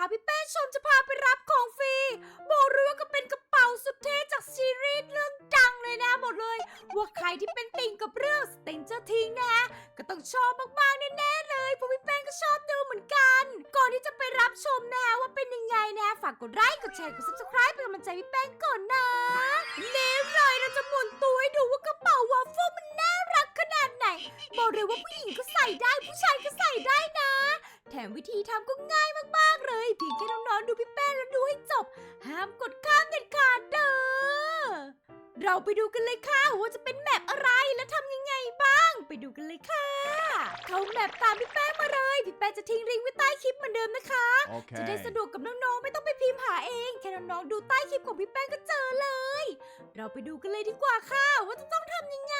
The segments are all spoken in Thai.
นะคะพี่แป้ชมจะพาไปรับของฟรีบอกเลยว่าก็เป็นกระเป๋าสุดเท่จากซีรีส์เรื่องดังเลยนะบอกเลยว่าใครที่เป็นติ่งกับเรื่อง Stranger Things นะก็ต้องชอบมากๆแน่ๆเลยเพราะพี่แป้ก็ชอบดูเหมือนกัน ก่อนที่จะไปรับชมนะว่าเป็นยังไงนะฝากกดไลค์กดแชร์กด subscribe เป็นกำลังใจพี่แป้ก่อนนะเน้มเลยเราจะหมุนตัวให้ดูว่ากระเป๋าวอฟเฟิลมันน่ารักขนาดไหนบอกเลยว่าผู้หญิงก็ใส่ได้ผู้ชายก็ใส่ได้นะ แถมวิธีทำก็ง่ายมากๆเลย เพียงแค่น้องๆดูพี่แป้งแล้วดูให้จบ ห้ามกดข้ามเด็ดขาดเด้อ เราไปดูกันเลยค่ะว่าจะเป็นแมปอะไรและทำยังไงบ้าง ไปดูกันเลยค่ะ เข้าแมปตามพี่แป้งมาเลย พี่แป้งจะทิ้งลิงก์ไว้ใต้คลิปเหมือนเดิมนะคะจะได้ Okay. สะดวกกับน้องๆไม่ต้องไปพิมพ์หาเอง แค่น้องๆดูใต้คลิปของพี่แป้งก็เจอเลย เราไปดูกันเลยดีกว่าค่ะ ว่าจะต้องทำยังไง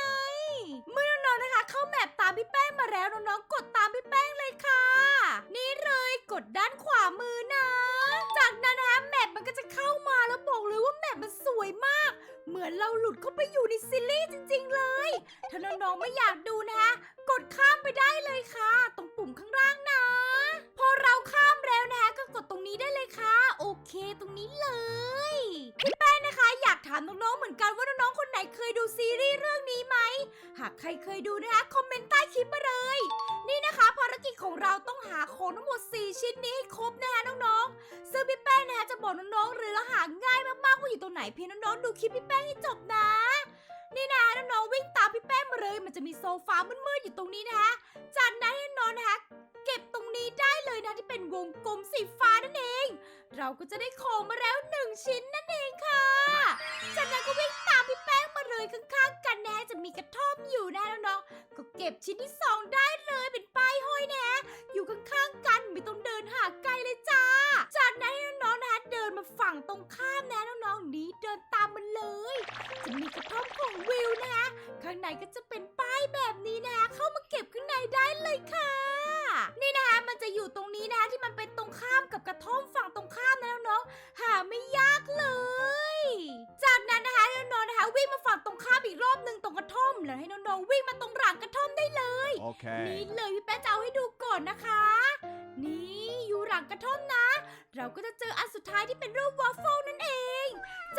เมื่อน้องๆนะคะ เข้าแมปตามพี่แป้งมาแล้วน้องๆกดตามพี่ มันก็จะเข้ามาแล้วบอกเลยว่าแมปมันสวยมาก เหมือนเราหลุดเข้าไปอยู่ในซีรีส์จริง ๆ เลย ถ้าน้องๆไม่อยากดูนะคะ กดข้ามไปได้เลยค่ะ ตรงปุ่มข้างล่างนะ พอเราข้ามแล้วนะคะก็กดตรงนี้ได้เลยค่ะ โอเคตรงนี้เลยพี่แป้งนะคะ อยากถามน้องๆเหมือนกันว่าน้องๆคนไหนเคยดูซีรีส์เรื่องนี้ไหมหากใครเคยดูนะคะคอมเมนต์ใต้คลิปมาเลย นี่นะคะภารกิจของเราต้องหาของทั้งหมด4ชิ้นนี้ให้ครบนะคะน้องๆ ซึ่งพี่แป้งนะคะจะบอกน้องๆหรือหาง่ายมากๆว่าอยู่ตรงไหนเพียงน้องๆดูคลิปพี่แป้งให้จบนะ นี่นะน้องๆวิ่งตามพี่แป้งมาเลย มันจะมีโซฟามืดๆอยู่ตรงนี้นะคะจากนั้นน้องนะคะเก็บตรงนี้ได้เลยนะที่เป็นวงกลมสีฟ้านั่นเอง เราก็จะได้ของมาแล้วหนึ่งชิ้นนั่นเองค่ะ จากนั้นก็วิ่งตามพี่แป้งมาเลยข้างๆกันนะจะมีกระท่อมอยู่นะน้องๆก็เก็บชิ้นที่สองได้เลยเป็นป้ายห้อยนะอยู่ข้างๆกันไม่ต้องเดินหาไกลเลยจ้า ตรงข้ามนะน้องๆนี้เดินตามมันเลย จะมีกระท่อมของวิวนะคะข้างในก็จะเป็นป้ายแบบนี้นะเข้ามาเก็บข้างในได้เลยค่ะ นี่นะคะมันจะอยู่ตรงนี้นะคะที่มันเป็นตรงข้ามกับกระท่อมฝั่งตรงข้ามนะน้องๆหาไม่ยากเลย จากนั้นนะคะให้น้องๆนะคะวิ่งมาฝั่งตรงข้ามอีกรอบหนึ่งตรงกระท่อมแล้วให้น้องๆวิ่งมาตรงหลังกระท่อมได้เลยนี่ Okay. เลยพี่แป๊ะจะเอาให้ดูก่อนนะคะ นี่อยู่หลังกระท่อมนะ เราก็จะเจออันสุดท้ายที่เป็นรูปวอฟเฟิลนั่นเอง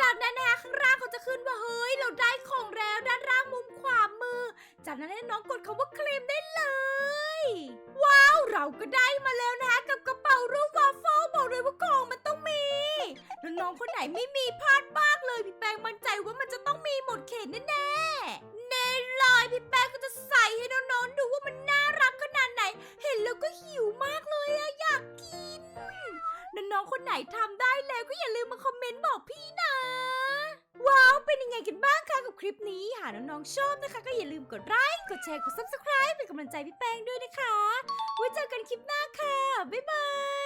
จากนั้นนะคะข้างล่างเขาจะขึ้นว่าเฮ้ย เราได้ของแล้วด้านล่างมุมขวามือ จากนั้นให้น้องกดคำว่าเคลมได้เลย ว้าว เราก็ได้มาแล้วนะคะกับกระเป๋ารูปวอฟเฟิลบอกเลยว่าของมันต้องมีแล้วน้องคนไหนไม่มีพลาดมากเลยพี่แปงมั่นใจว่ามันจะต้องมีหมดเขตแน่ๆแน่เลยพี่แปง คนไหนทำได้แล้วก็อย่าลืมมาคอมเมนต์บอกพี่นะ ว้าว เป็นยังไงกันบ้างคะกับคลิปนี้หากน้องๆชอบนะคะ ก็อย่าลืมกดไลค์กดแชร์กด subscribe เป็นกำลังใจพี่แป้งด้วยนะคะไว้เจอกันคลิปหน้าค่ะ บ๊ายบาย